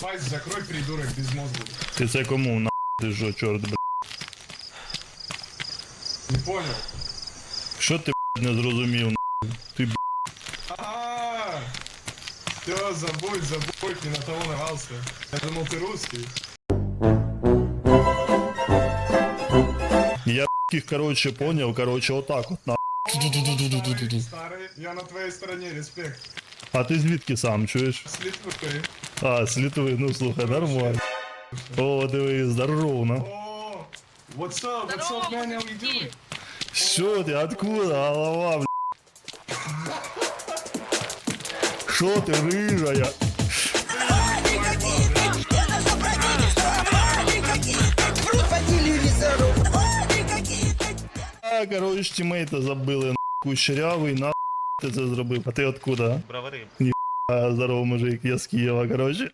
Пасть закрой, придурок, без мозга. Ти це кому на ти що, чорт, бля? Не понял. Що ти бля, не зрозумів, на? Ти бля, А, все, забудь, забудь, не на того нарвался. Я думал, ты русский. я таких, короче, понял, короче, отак от на. Старый, старый, я на твоей стороне, респект. А ти звідки сам чуєш? С Литвы. А, з Литви, ну слухай, нормально. О, диви, здорово, на. О, what's up, what's up, man, how you doing? Що ти, откуда, голова, бля? Що ти, рижая? по телевизору. А, короче, тімейта забили, на кучерявий, на ти це зробив. А ти откуда? Бровари. А, здорово, мужик, я з Києва, короче.